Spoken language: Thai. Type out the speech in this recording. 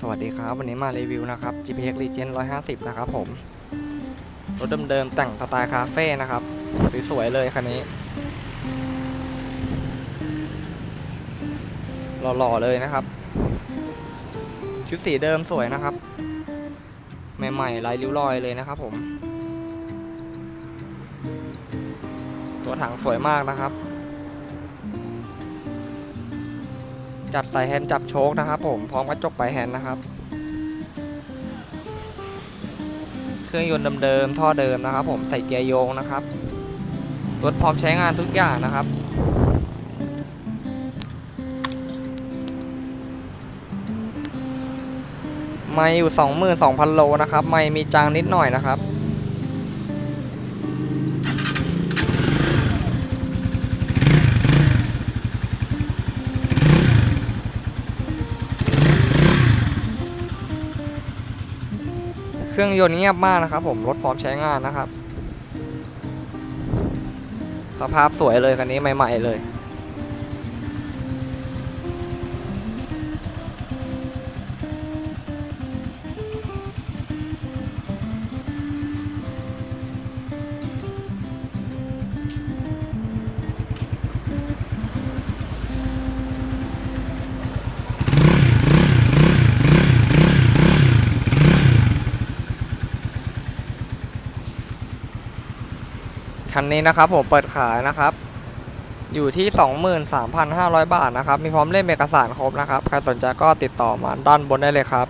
สวัสดีครับ วันนี้มารีวิวนะครับ GPX Legend 150 นะครับผม รถเดิมๆแต่งสไตล์คาเฟ่นะครับ สวยๆเลยคันนี้ หล่อๆเลยนะครับ ชุดสีเดิมสวยนะครับ ใหม่ๆลายริ้วรอยเลยนะครับผม ตัวถังสวยมากนะครับ จัดใส่แฮนด์จับโชคนะครับผมพร้อมกระจกปลายแฮนด์นะครับ เครื่องยนต์เดิมๆท่อเดิมนะครับ ผมใส่เกียร์โยงนะครับรถพร้อมใช้งานทุกอย่างนะครับไม่อยู่ 22,000 โลนะครับ ไม่มีจางนิดหน่อยนะครับ เครื่องยนต์เงียบมากนะครับผม รถพร้อมใช้งานนะครับ สภาพสวยเลยคันนี้ใหม่ ๆ เลย คันนี้นะครับผมเปิดขายนะครับ อยู่ที่ 23,500 บาทนะครับ มีพร้อมเล่มเอกสารครบนะครับ ใครสนใจก็ติดต่อมาด้านบนได้เลยครับ